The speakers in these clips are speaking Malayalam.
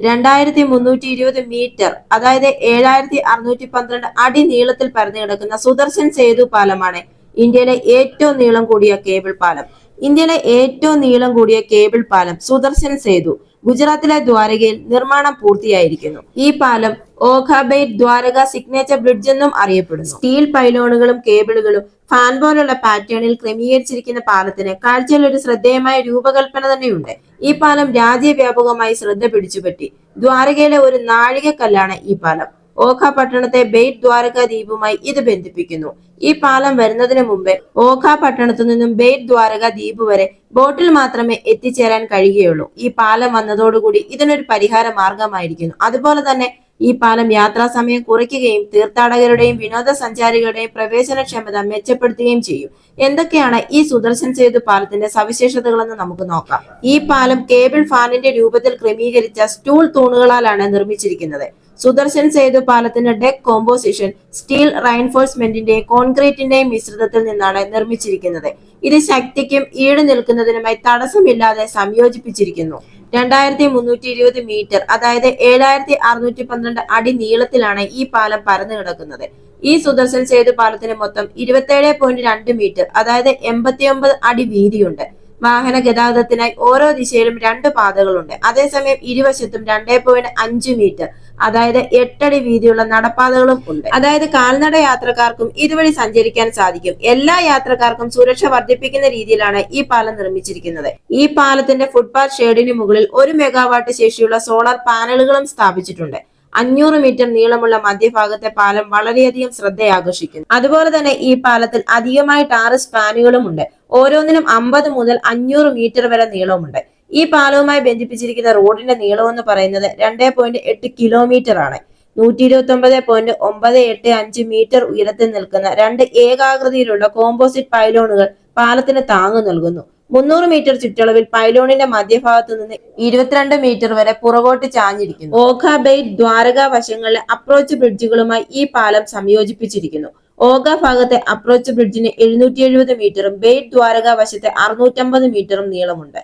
രണ്ടായിരത്തി മുന്നൂറ്റി ഇരുപത് മീറ്റർ അതായത് ഏഴായിരത്തി അറുന്നൂറ്റി പന്ത്രണ്ട് അടി നീളത്തിൽ പരന്നു കിടക്കുന്ന സുദർശൻ സേതു പാലമാണ് ഇന്ത്യയിലെ ഏറ്റവും നീളം കൂടിയ കേബിൾ പാലം. ഇന്ത്യയിലെ ഏറ്റവും നീളം കൂടിയ കേബിൾ പാലം സുദർശൻ സേതു. ഗുജറാത്തിലെ ദ്വാരകയിൽ നിർമ്മാണം പൂർത്തിയായിരിക്കുന്നു. ഈ പാലം ഓഖാബൈ ദ്വാരക സിഗ്നേച്ചർ ബ്രിഡ്ജ് എന്നും അറിയപ്പെടുന്നു. സ്റ്റീൽ പൈലോണുകളും കേബിളുകളും ഫാൻ പോലുള്ള പാറ്റേണിൽ ക്രമീകരിച്ചിരിക്കുന്ന പാലത്തിന് കാഴ്ചയിൽ ഒരു ശ്രദ്ധേയമായ രൂപകൽപ്പന തന്നെയുണ്ട്. ഈ പാലം രാജ്യവ്യാപകമായി ശ്രദ്ധ പിടിച്ചുപറ്റി. ദ്വാരകയിലെ ഒരു നാഴികക്കല്ലാണ് ഈ പാലം. ഓഖ പട്ടണത്തെ ബെയ്റ്റ് ദ്വാരക ദ്വീപുമായി ഇത് ബന്ധിപ്പിക്കുന്നു. ഈ പാലം വരുന്നതിന് മുമ്പേ ഓഖ പട്ടണത്തു നിന്നും ബെയ്റ്റ് ദ്വാരക ദ്വീപ് വരെ ബോട്ടിൽ മാത്രമേ എത്തിച്ചേരാൻ കഴിയുകയുള്ളൂ. ഈ പാലം വന്നതോടുകൂടി ഇതിനൊരു പരിഹാര മാർഗമായിരിക്കുന്നു. അതുപോലെ തന്നെ ഈ പാലം യാത്രാ സമയം കുറയ്ക്കുകയും തീർത്ഥാടകരുടെയും വിനോദസഞ്ചാരികളുടെയും പ്രവേശനക്ഷമത മെച്ചപ്പെടുത്തുകയും ചെയ്യും. എന്തൊക്കെയാണ് ഈ സുദർശൻ സേതു പാലത്തിന്റെ സവിശേഷതകളെന്ന് നമുക്ക് നോക്കാം. ഈ പാലം കേബിൾ ഫാനിന്റെ രൂപത്തിൽ ക്രമീകരിച്ച സ്റ്റൂൾ തൂണുകളാലാണ് നിർമ്മിച്ചിരിക്കുന്നത്. സുദർശൻ സേതു പാലത്തിന്റെ ഡെക്ക് കോമ്പോസിഷൻ സ്റ്റീൽ റൈൻഫോഴ്സ്മെന്റിന്റെ കോൺക്രീറ്റിന്റെയും മിശ്രിതത്തിൽ നിന്നാണ് നിർമ്മിച്ചിരിക്കുന്നത്. ഇത് ശക്തിക്കും ഈട് നിൽക്കുന്നതിനുമായി തടസ്സമില്ലാതെ സംയോജിപ്പിച്ചിരിക്കുന്നു. രണ്ടായിരത്തി മുന്നൂറ്റി ഇരുപത് മീറ്റർ അതായത് ഏഴായിരത്തി അറുന്നൂറ്റി പന്ത്രണ്ട് അടി നീളത്തിലാണ് ഈ പാലം പരന്നു കിടക്കുന്നത്. ഈ സുദർശൻ സേതു പാലത്തിന് മൊത്തം ഇരുപത്തേഴ് പോയിന്റ് രണ്ട് മീറ്റർ അതായത് എൺപത്തിയൊമ്പത് അടി വീതിയുണ്ട്. വാഹന ഗതാഗതത്തിനായി ഓരോ ദിശയിലും രണ്ട് പാതകളുണ്ട്. അതേസമയം ഇരുവശത്തും രണ്ടേ പോയിന്റ് അഞ്ച് മീറ്റർ അതായത് എട്ടടി വീതിയുള്ള നടപ്പാതകളും ഉണ്ട്. അതായത് കാൽനട യാത്രക്കാർക്കും ഇതുവഴി സഞ്ചരിക്കാൻ സാധിക്കും. എല്ലാ യാത്രക്കാർക്കും സുരക്ഷ വർദ്ധിപ്പിക്കുന്ന രീതിയിലാണ് ഈ പാലം നിർമ്മിച്ചിരിക്കുന്നത്. ഈ പാലത്തിന്റെ ഫുട്പാത്ത് ഷെയ്ഡിന് മുകളിൽ ഒരു മെഗാവാട്ട് ശേഷിയുള്ള സോളാർ പാനലുകളും സ്ഥാപിച്ചിട്ടുണ്ട്. അഞ്ഞൂറ് മീറ്റർ നീളമുള്ള മധ്യഭാഗത്തെ പാലം വളരെയധികം ശ്രദ്ധയാകർഷിക്കുന്നു. അതുപോലെ തന്നെ ഈ പാലത്തിൽ അധികമായിട്ട് ആറ് സ്പാനുകളും ഉണ്ട്. ഓരോന്നിനും അമ്പത് മുതൽ അഞ്ഞൂറ് മീറ്റർ വരെ നീളവുമുണ്ട് ഈ പാലവുമായി ബന്ധിപ്പിച്ചിരിക്കുന്ന റോഡിന്റെ നീളം എന്ന് പറയുന്നത് രണ്ടേ പോയിന്റ് എട്ട് കിലോമീറ്റർ ആണ്. നൂറ്റി ഇരുപത്തി ഒമ്പത് പോയിന്റ് ഒമ്പത് എട്ട് അഞ്ച് മീറ്റർ ഉയരത്തിൽ നിൽക്കുന്ന രണ്ട് ഏകാകൃതിയിലുള്ള കോമ്പോസിറ്റ് പൈലോണുകൾ പാലത്തിന് താങ്ങു നൽകുന്നു. മുന്നൂറ് മീറ്റർ ചുറ്റളവിൽ പൈലോണിന്റെ മധ്യഭാഗത്ത് നിന്ന് ഇരുപത്തിരണ്ട് മീറ്റർ വരെ പുറകോട്ട് ചാഞ്ഞിരിക്കുന്നു. ഓഖ ബൈ ദ്വാരക വശങ്ങളിലെ അപ്രോച്ച് ബ്രിഡ്ജുകളുമായി ഈ പാലം സംയോജിപ്പിച്ചിരിക്കുന്നു. ഓഖ ഭാഗത്തെ അപ്രോച്ച് ബ്രിഡ്ജിന് എഴുന്നൂറ്റി എഴുപത് മീറ്ററും ബേഡ് ദ്വാരക വശത്തെ അറുന്നൂറ്റമ്പത് മീറ്ററും നീളമുണ്ട്.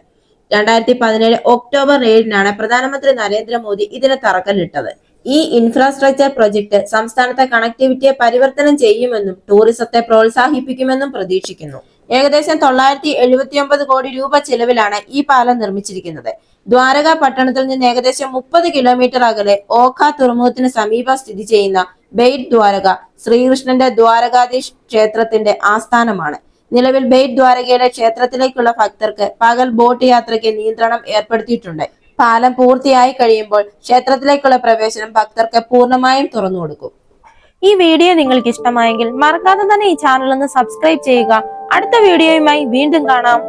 രണ്ടായിരത്തി പതിനേഴ് ഒക്ടോബർ ഏഴിനാണ് പ്രധാനമന്ത്രി നരേന്ദ്രമോദി ഇതിന് തറക്കല്ലിട്ടത്. ഈ ഇൻഫ്രാസ്ട്രക്ചർ പ്രൊജക്ട് സംസ്ഥാനത്തെ കണക്ടിവിറ്റിയെ പരിവർത്തനം ചെയ്യുമെന്നും ടൂറിസത്തെ പ്രോത്സാഹിപ്പിക്കുമെന്നും പ്രതീക്ഷിക്കുന്നു. ഏകദേശം തൊള്ളായിരത്തി എഴുപത്തി ഒമ്പത് കോടി രൂപ ചെലവിലാണ് ഈ പാലം നിർമ്മിച്ചിരിക്കുന്നത്. ദ്വാരക പട്ടണത്തിൽ നിന്ന് ഏകദേശം മുപ്പത് കിലോമീറ്റർ അകലെ ഓഖ തുറമുഖത്തിന് സമീപം സ്ഥിതി ചെയ്യുന്ന ബെയ്റ്റ് ദ്വാരക ശ്രീകൃഷ്ണന്റെ ദ്വാരകാധീഷ് ക്ഷേത്രത്തിന്റെ ആസ്ഥാനമാണ്. നിലവിൽ ബെയ്റ്റ് ദ്വാരകയുടെ ക്ഷേത്രത്തിലേക്കുള്ള ഭക്തർക്ക് പകൽ ബോട്ട് യാത്രയ്ക്ക് നിയന്ത്രണം ഏർപ്പെടുത്തിയിട്ടുണ്ട്. പാലം പൂർത്തിയായി കഴിയുമ്പോൾ ക്ഷേത്രത്തിലേക്കുള്ള പ്രവേശനം ഭക്തർക്ക് പൂർണമായും തുറന്നു കൊടുക്കും. ഈ വീഡിയോ നിങ്ങൾക്ക് ഇഷ്ടമായെങ്കിൽ മറക്കാതെ തന്നെ ഈ ചാനൽ ഒന്ന് സബ്സ്ക്രൈബ് ചെയ്യുക. അടുത്ത വീഡിയോയുമായി വീണ്ടും കാണാം.